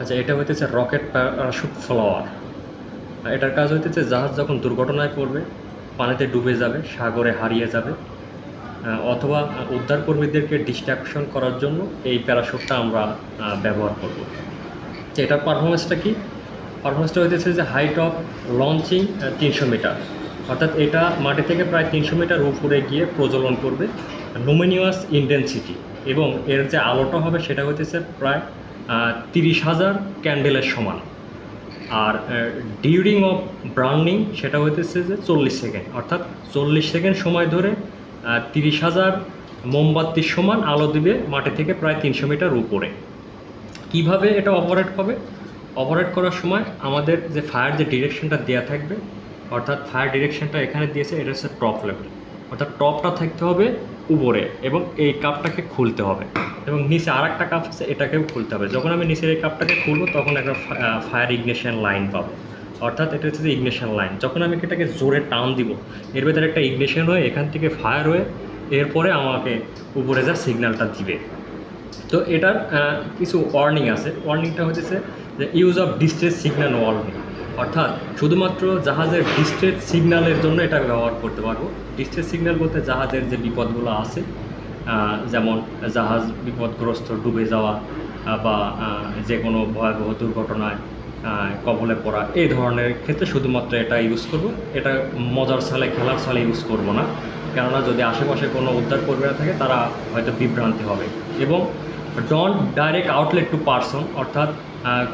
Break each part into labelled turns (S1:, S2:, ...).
S1: আচ্ছা এটা হইতেছে রকেট প্যারাশুট ফ্লাওয়ার এটার কাজ হইতেছে জাহাজ যখন দুর্ঘটনায় পড়বে, পানিতে ডুবে যাবে, সাগরে হারিয়ে যাবে অথবা উদ্ধার কর্মীদেরকে ডিস্ট্রাকশন করার জন্য এই প্যারাশুটটা আমরা ব্যবহার করব। এটার পারফরমেন্সটা কি? পারফরমেন্সটা হইতেছে যে হাইট অফ লঞ্চিং তিনশো মিটার অর্থাৎ এটা মাটি থেকে প্রায় তিনশো মিটার উপরে গিয়ে প্রজ্বলন করবে লুমিনিয়াস ইন্টেন্সিটি এবং এর যে আলোটা হবে সেটা হইতেছে প্রায় তিরিশ হাজার ক্যান্ডেলের সমান। আর ডিউরিং অফ ব্রাউনিং সেটা হইতেছে যে চল্লিশ সেকেন্ড। অর্থাৎ চল্লিশ সেকেন্ড সময় ধরে তিরিশ হাজার মোমবাতির সমান আলো দিবে মাটি থেকে প্রায় তিনশো মিটার উপরে। কীভাবে এটা অপারেট হবে? অপারেট করার সময় আমাদের যে ফায়ার যে ডিরেকশনটা দেওয়া থাকবে, অর্থাৎ ফায়ার ডিরেকশনটা এখানে দিয়েছে, এটা হচ্ছে টপ লেভেল অর্থাৎ টপটা থাকতে হবে উপরে এবং এই কাপটাকে খুলতে হবে। এবং নিচে আর একটা কাপ আছে, এটাকেও খুলতে হবে। যখন আমি নিচের এই কাপটাকে খুলবো, তখন একটা ফায়ার ইগনিশন লাইন পাবো। অর্থাৎ এটা হচ্ছে যে ইগনিশন লাইন যখন আমি এটাকে জোরে টান দিব, এর ভেতরে একটা ইগনিশন হয়ে, এখান থেকে ফায়ার হয়ে, এরপরে আমাকে উপরে যা সিগন্যালটা দিবে। তো এটার কিছু ওয়ার্নিং আছে। ওয়ার্নিংটা হচ্ছে যে use of distress signal warning অর্থাৎ শুধুমাত্র জাহাজের ডিস্ট্রেস সিগন্যালের জন্য এটা ব্যবহার করতে পারব। ডিস্ট্রেস সিগন্যাল বলতে জাহাজের যে বিপদগুলো আছে যেমন জাহাজ বিপদগ্রস্ত, ডুবে যাওয়া বা যে কোনো ভয়াবহ দুর্ঘটনায় কবলে পড়া, এই ধরনের ক্ষেত্রে শুধুমাত্র এটা ইউজ করব। এটা মজার সালে, খেলার সালে ইউজ করব না। কেননা যদি আশেপাশে কোনো উদ্ধার কর্মীরা থাকে, তারা হয়তো বিভ্রান্তি হবে। এবং don't direct outlet to person অর্থাৎ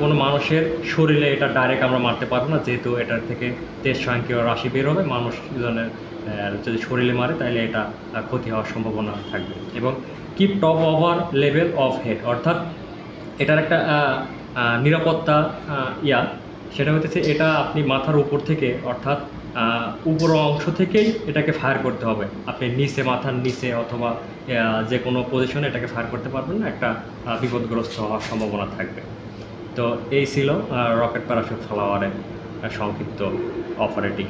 S1: কোনো মানুষের শরীরে এটা ডাইরেক্ট আমরা মারতে পারব না, যেহেতু এটার থেকে তেজ স্বয়ংক্রিয় রাশি বের হবে মানুষজনের যদি শরীরে মারে তাহলে এটা ক্ষতি হওয়ার সম্ভাবনা থাকবে। এবং keep top over level of head অর্থাৎ এটার একটা নিরাপত্তা ইয়া, সেটা হচ্ছে এটা আপনি মাথার উপর থেকে, অর্থাৎ উপর অংশ থেকেই এটাকে ফায়ার করতে হবে। আপনি নিচে, মাথার নিচে অথবা যে কোনো পজিশনে এটাকে ফায়ার করতে পারবেন না, একটা বিপদগ্রস্ত হওয়ার সম্ভাবনা থাকবে। তো এই ছিল রকেট প্যারাশুট ফ্লাওয়ারের সংক্ষিপ্ত অপারেটিং